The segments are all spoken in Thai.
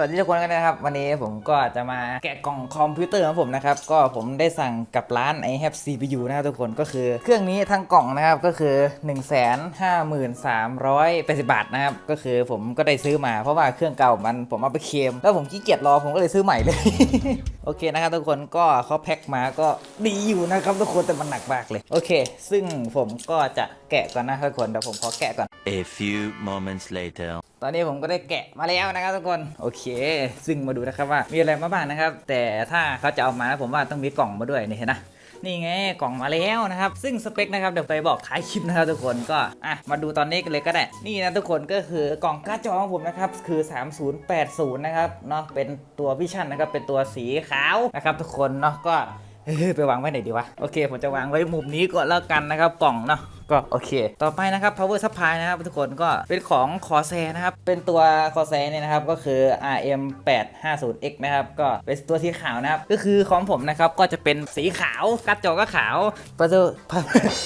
สวัสดีทุกคนกันนะครับ วันนี้ผมก็จะมาแกะกล่องคอมพิวเตอร์ของผมนะครับ ก็ผมได้สั่งกับร้าน i have CPU นะครับทุกคนก็คือ เครื่องนี้ทั้งกล่องนะครับก็คือ 1 5 3 8 0 บาทนะครับ ก็คือผมก็ได้ซื้อมาเพราะว่าเครื่องเก่ามันผมเอาไปเคลมแล้วผมขี้เกียจรอผมก็เลยซื้อใหม่เลย โอเคนะครับทุกคนก็เขาแพ็คมาก็ดีอยู่นะครับทุกคนแต่มันหนักมากเลย โอเค ซึ่งผมก็จะแกะก่อนนะครับทุกคนเดี๋ยวผมขอแกะก่อน A few moments later. ตอนนี้ผมก็ได้แกะมาแล้วนะครับทุกคนโอเคซึ่งมาดูนะครับว่ามีอะไรมาบ้างนะครับ แต่ถ้าเขาจะเอามานะผมว่าต้องมีกล่องมาด้วยนี่เห็นนะนี่ไงกล่องมาแล้วนะครับ ซึ่งสเปคนะครับเดี๋ยวไปบอกท้ายคลิปนะครับทุกคนก็อะมาดูตอนนี้กันเลยก็ได้ นี่นะทุกคนก็คือกล่องการ์ดจอของผมนะครับคือ 3080 นะครับเนาะเป็นตัววิชั่นนะครับเป็นตัวสีขาวนะครับทุกคนเนาะก็ไปวางไว้ไหนดีวะโอเคผมจะวางไว้มุมนี้ก่อนแล้วกันนะครับกล่องเนาะ ก็โอเค ต่อไปนะครับ power supply นะครับทุกคนก็เป็นของ Corsair นะครับ เป็นตัว Corsair เนี่ยนะครับ ก็คือ RM 850X นะครับ ก็เป็นตัวสีขาวนะครับ ก็คือของผมนะครับ ก็จะเป็นสีขาวกัดจอก็ขาว power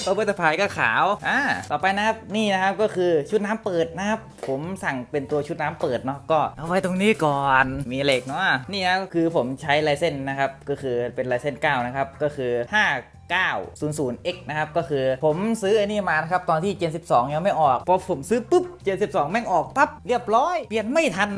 power supply ก็ขาวอ่าต่อไปนะครับนี่นะครับก็คือชุดน้ำเปิดนะครับ ผมสั่งเป็นตัวชุดน้ำเปิดเนาะก็เอาไว้ตรงนี้ก่อนมีเหล็กเนาะนี่นะก็คือผมใช้ลายเส้นนะครับก็คือเป็นลายเส้น9นะครับก็คือ 5 900X นะครับ ก็คือผมซื้อไอ้นี่มานะครับ ตอนที่ Gen 12 ยังไม่ออก พอผมซื้อปุ๊บ Gen 12 แม่งออกปั๊บเรียบร้อย เปลี่ยนไม่ทัน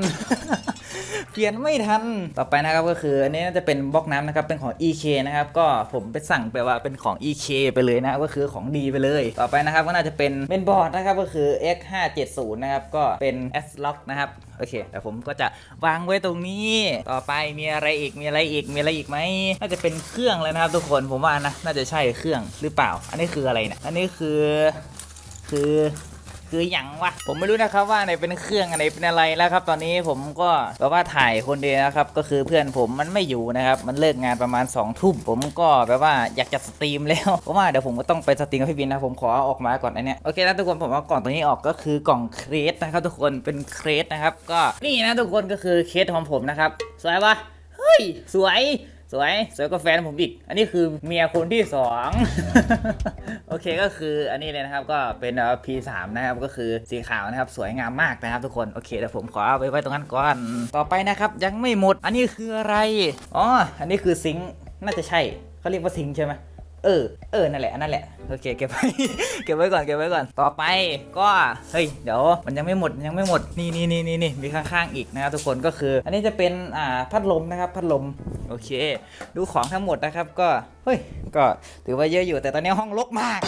เปลี่ยนไม่ทัน ต่อไปนะครับก็คืออันนี้น่าจะเป็นบล็อกน้ำนะครับเป็นของ EK นะครับก็ผมไปสั่งไปว่าเป็นของ EK ไปเลยนะก็คือของดีไปเลย ต่อไปนะครับก็น่าจะเป็นเมนบอร์ดนะครับก็คือ X570 นะครับก็เป็น S lock นะครับโอเคแต่ผมก็จะวางไว้ตรงนี้ ต่อไปมีอะไรอีกมีอะไรอีกมีอะไรอีกไหมน่าจะเป็นเครื่องเลยนะครับ ทุกคนผมว่านะน่าจะใช่เครื่องหรือเปล่า อันนี้คืออะไรเนี่ยอันนี้คือคือ คืออย่างวะผมไม่รู้นะครับว่าไหนเป็นเครื่องอันไหนเป็นอะไรแล้วครับ ตอนนี้ผมก็แบบว่าถ่ายคนเดียวนะครับก็คือเพื่อนผมมันไม่อยู่นะครับมันเลิกงานประมาณ2องทุ่มผมก็แบบว่าอยากจะสตรีมแล้วเพราะว่าเดี๋ยวผมก็ต้องไปสตรีมกับพี่บินนะผมขอออกมาก่อนอันเนี้ยโอเคนะทุกคนผมเอากล่องตัวนี้ออกก็คือกล่องเครสนะครับทุกคนเป็นเครสนะครับก็นี่นะทุกคนก็คือเคสของผมนะครับสวยปะเฮ้ยสวยสวยสวยกว่าแฟนผมอีก อันนี้คือเมียคนที่สอง อเคก็คืออันนี้เลยนะครับก็เป็น P3 นะครับก็คือสีขาวนะครับสวยงามมากนะครับทุกคนโอเคเดี๋ยวผมขอเอาไปไว้ตรงนั้นก่อน ต่อไปนะครับยังไม่หมด อันนี้คืออะไรอ๋ออันนี้คือซิงค์น่าจะใช่เขาเรียกว่าซิงค์ใช่ไหม เออ เออ นั่นแหละนนั่นแหละ โอเค เก็บไว้ เก็บไว้ก่อน เก็บไว้ก่อน ต่อไปก็ เฮ้ย เดี๋ยว มันยังไม่หมด ยังไม่หมด นี่นี่นี่นี่นี่มีข้างๆ อีกนะครับทุกคน ก็คือ อันนี้จะเป็น อ่า พัดลมนะครับ พัดลม โอเค ดูของทั้งหมดนะครับ ก็ เฮ้ย ก็ถือว่าเยอะอยู่ แต่ตอนนี้ห้องรกมาก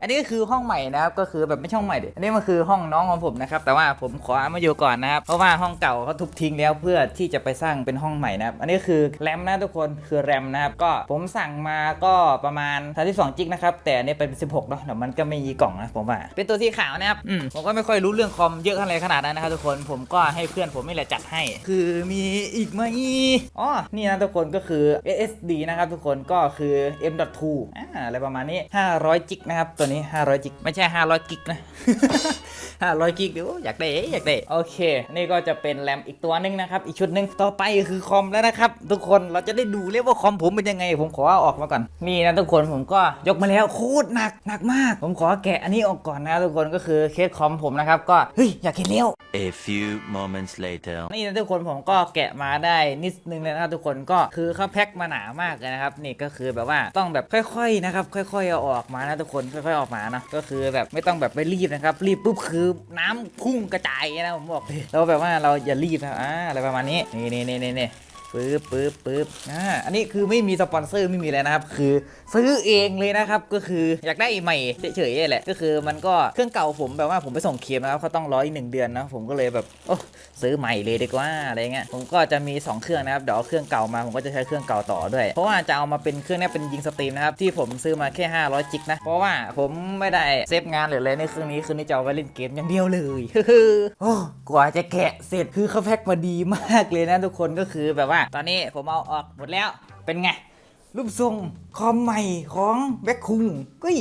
อันนี้ก็คือห้องใหม่นะครับก็คือแบบไม่ใช่ห้องใหม่ดิอันนี้มันคือห้องน้องของผมนะครับแต่ว่าผมขอเอามาอยู่ก่อนนะครับเพราะว่าห้องเก่าเขาทุบทิ้งแล้วเพื่อที่จะไปสร้างเป็นห้องใหม่นะครับอันนี้คือแรมนะทุกคนคือแรมนะครับก็ผมสั่งมาก็ประมาณ32จิกนะครับแต่อันนี้เป็น 16เนาะเดี๋ยวมันก็ไม่มีกล่องนะผมว่า เป็นตัวสีขาวนะครับอืมผมก็ไม่ค่อยรู้เรื่องคอมเยอะอะไรขนาดนั้นนะครับทุกคนผมก็ให้เพื่อนผมนี่แหละจัดให้ คือมีอีกไหมอ๋อนี่นะทุกคนก็คือ SSD นะครับทุกคนก็คือ M.2 อ่าอะไรประมาณนี้ 500จิกนะครับตัวนี้500จิกไม่ใช่500กิกนะ500กิกเดี๋ยวอยากได้อยากได้โอเค นี่ก็จะเป็นแรมอีกตัวหนึงนะครับ อีกชุดหนึงต่อไปคือคอมแล้วนะครับ ทุกคนเราจะได้ดูเรียกว่าคอมผมเป็นยังไง ผมขอเอาออกมาก่อนนี่นะทุกคนผมก็ยกมาแล้วโคตรหนักหนักมาก ผมขอแกะอันนี้ออกก่อนนะทุกคนก็คือเคสคอมผมนะครับก็เฮ้ยอยากเห็นแล้ว A few moments later. นี่นะทุกคนผมก็แกะมาได้นิดนึงเลยนะครับทุกคนก็คือเขาแพ็คมาหนามากเลยนะครับนี่ก็คือแบบว่าต้องแบบค่อยๆนะครับค่อยๆเอาออกมานะทุกคนค่อยๆออกมานะก็คือแบบไม่ต้องแบบไปรีบนะครับรีบปุ๊บคือน้ำพุ่งกระจายนะผมบอกเลยแล้วแบบว่าเราอย่ารีบนะอ่าอะไรประมาณนี้นี่นี่นี่นี่ ปึ๊บปึ๊บปึ๊บอ่าอันนี้คือไม่มีสปอนเซอร์ไม่มีอะไรนะครับ คือซื้อเองเลยนะครับ ก็คืออยากได้ใหม่เฉยๆแหละ ก็คือมันก็เครื่องเก่าผมแบบว่าผมไปส่งเคมนะครับเขาต้องร้อยหนึ่งเดือนนะผมก็เลยแบบโอ้ซื้อใหม่เลยดีกว่าอะไรเงี้ยผมก็จะมี 2 เครื่องนะครับเดี๋ยวเอาเครื่องเก่ามาผมก็จะใช้เครื่องเก่าต่อด้วย เพราะว่าจะเอามาเป็นเครื่องเนี้เป็นยิงสตรีมนะครับที่ผมซื้อมาแค่ 500 จิกนะเพราะว่าผมไม่ได้เซฟงานหรืออะไรในเครื่องนี้คืนนี้จะเอาไว้เล่นเกมอย่างเดียวเลยโอ้กว่าจะแกะเสร็จคือเขาแพ็คมาดีมากเลยนะทุกคนก็คือแบบว่าตอนนี้ผมเอาออกหมดแล้วเป็นไง รูปทรงคอมใหม่ของแบ็คคุงกุ้ย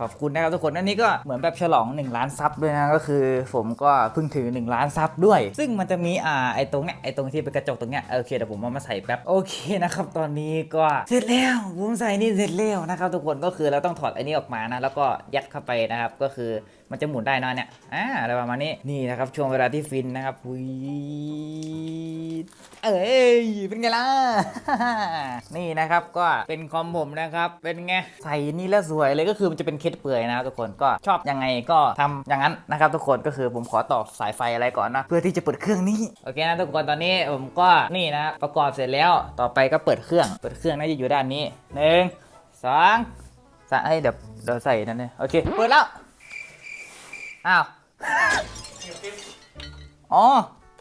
ขอบคุณนะครับทุกคนอันนี้ก็เหมือนแบบฉลอง 1 ล้านซับด้วยนะก็คือ ผมก็เพิ่งถือ1ล้านซับด้วย ซึ่งมันจะมีอ่าไอตรงเนี้ยไอตรงที่เป็นกระจกตรงเนี้ยโอเคเดี๋ยวผมเอามาใส่แป๊บโอเคนะครับตอนนี้ก็เสร็จแล้วผมใส่นี่เสร็จแล้วนะครับทุกคนก็คือเราต้องถอดไอนี้ออกมานะแล้วก็ยัดเข้าไปนะครับก็คือ มันจะหมุนได้นอะเนี่ยอ่าอะไรประมาณนี้นี่นะครับช่วงเวลาที่ฟินนะครับวีเอ้ยเป็นไงล่ะ นี่นะครับก็เป็นคอมผมนะครับ เป็นไงใส่นี่แล้วสวยเลยก็คือมันจะเป็นเคสเปื่อยนะครับทุกคนก็ชอบยังไงก็ทำอย่างนั้นนะครับ ทุกคนก็คือผมขอต่อสายไฟอะไรก่อนนะเพื่อที่จะเปิดเครื่องนี้โอเคนะทุกคนตอนนี้ผมก็นี่นะประกอบเสร็จแล้วต่อไปก็เปิดเครื่องเปิดเครื่องน่าจะอยู่ด้านนี้หนึ่งสองสามเอ้ยเดี๋ยวเดี๋ยวใส่นั่นเลยโอเคเปิดแล้ว อ้าว อ๋อ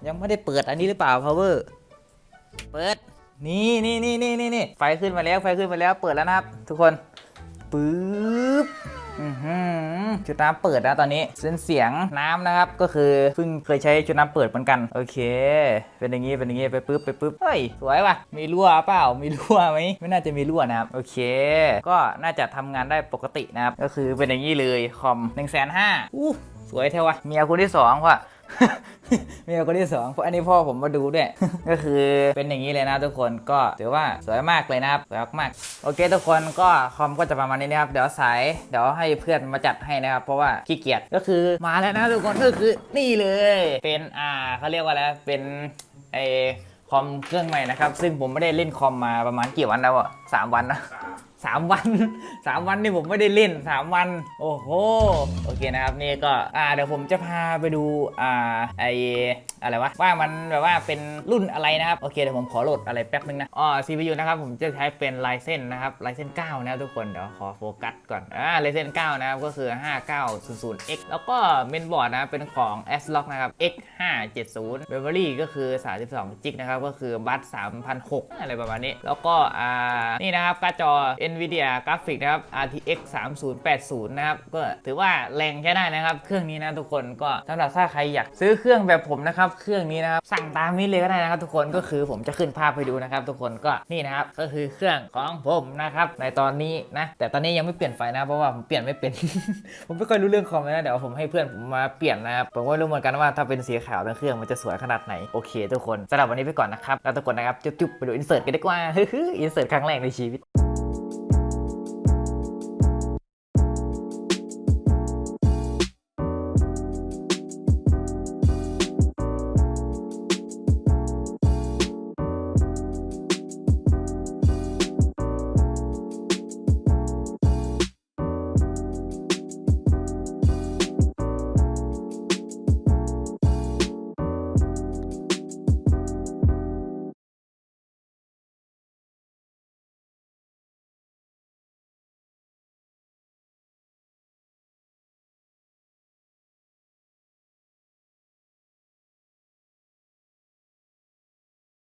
ยังไม่ได้เปิดอันนี้หรือเปล่า power เปิด นี่นี่นี่นี่นี่นี่ไฟขึ้นมาแล้ว ไฟขึ้นมาแล้ว เปิดแล้วนะครับ ทุกคน ปึ๊บชุดน้ำเปิดนะตอนนี้เส้นเสียงน้ำนะครับ ก็คือเพิ่งเคยใช้ชุดน้ำเปิดเหมือนกัน โอเค เป็นอย่างงี้เป็นอย่างงี้ไปปึ๊บไปปึ๊บเฮ้ยสวยว่ะมีรั่วเปล่ามีรั่วไหมไม่น่าจะมีรั่วนะครับโอเค ก็น่าจะทำงานได้ปกตินะครับก็คือเป็นอย่างนี้เลยคอม1นึ่งแสนห้าอู้ วยเท่วะเมียคนที่สองว่ะเมียคนที่สองเพราะอันนี้พ่อผมมาดูด้วย ก็คือเป็นอย่างนี้เลยนะทุกคนก็ถือว่าสวยมากเลยนะครับสวยมากโอเค ทุกคนก็คอมก็จะประมาณนี้นะครับ เดี๋ยวสายเดี๋ยวให้เพื่อนมาจัดให้นะครับ เพราะว่าขี้เกียจก็คือมาแล้วนะทุกคนก็คือนี่เลย เป็นอ่าเขาเรียกว่าอะไรเป็นไอคอมเครื่องใหม่นะครับ ซึ่งผมไม่ได้เล่นคอมมาประมาณกี่วันแล้วอะสามวันนะ สามวัน สามวันนี่ผมไม่ได้เล่นสามวัน โอ้โหโอเคนะครับนี่ก็อ่าเดี๋ยวผมจะพาไปดูอ่าไออะไรวะว่ามันแบบว่าเป็นรุ่นอะไรนะครับโอเคเดี๋ยวผมขอโหลดอะไรแป๊บนึงนะอ๋อ CPU นะครับผมจะใช้เป็น Ryzen นะครับ Ryzen 9นะครับทุกคนเดี๋ยวขอโฟกัสก่อนอ่า Ryzen 9นะครับก็คือ 5900X แล้วก็เมนบอร์ดนะเป็นของ ASRock นะครับ X570 Memory ก็คือ 32 จิกนะครับก็คือบัต3,600อะไรประมาณนี้ แล้วก็อ่านี่นะครับการ์ดจอ NVIDIA Graphics นะครับ RTX 3080 นะครับ ก็ถือว่าแรงใช้ได้นะครับ เครื่องนี้นะทุกคนก็สำหรับถ้าใครอยากซื้อเครื่องแบบผมนะครับ เครื่องนี้นะครับ สั่งตามนี้เลยก็ได้นะครับ ทุกคนก็คือผมจะขึ้นภาพให้ดูนะครับ ทุกคนก็นี่นะครับก็คือเครื่องของผมนะครับในตอนนี้นะ แต่ตอนนี้ยังไม่เปลี่ยนไฟนะเพราะว่าผมเปลี่ยนไม่เป็น ผมไม่ค่อยรู้เรื่องคอมเลยนะเดี๋ยวผมให้เพื่อนผมมาเปลี่ยนนะครับผมก็รู้เหมือนกันว่าถ้าเป็นสีขาวทั้งเครื่องมันจะสวยขนาดไหนโอเค ทุกคนสำหรับวันนี้ไปก่อนนะครับแล้วทุกคนนะครับจุ๊บๆไปดูอินเสิร์ตกันดีกว่าอินเสิร์ตครั้งแรกในชีวิต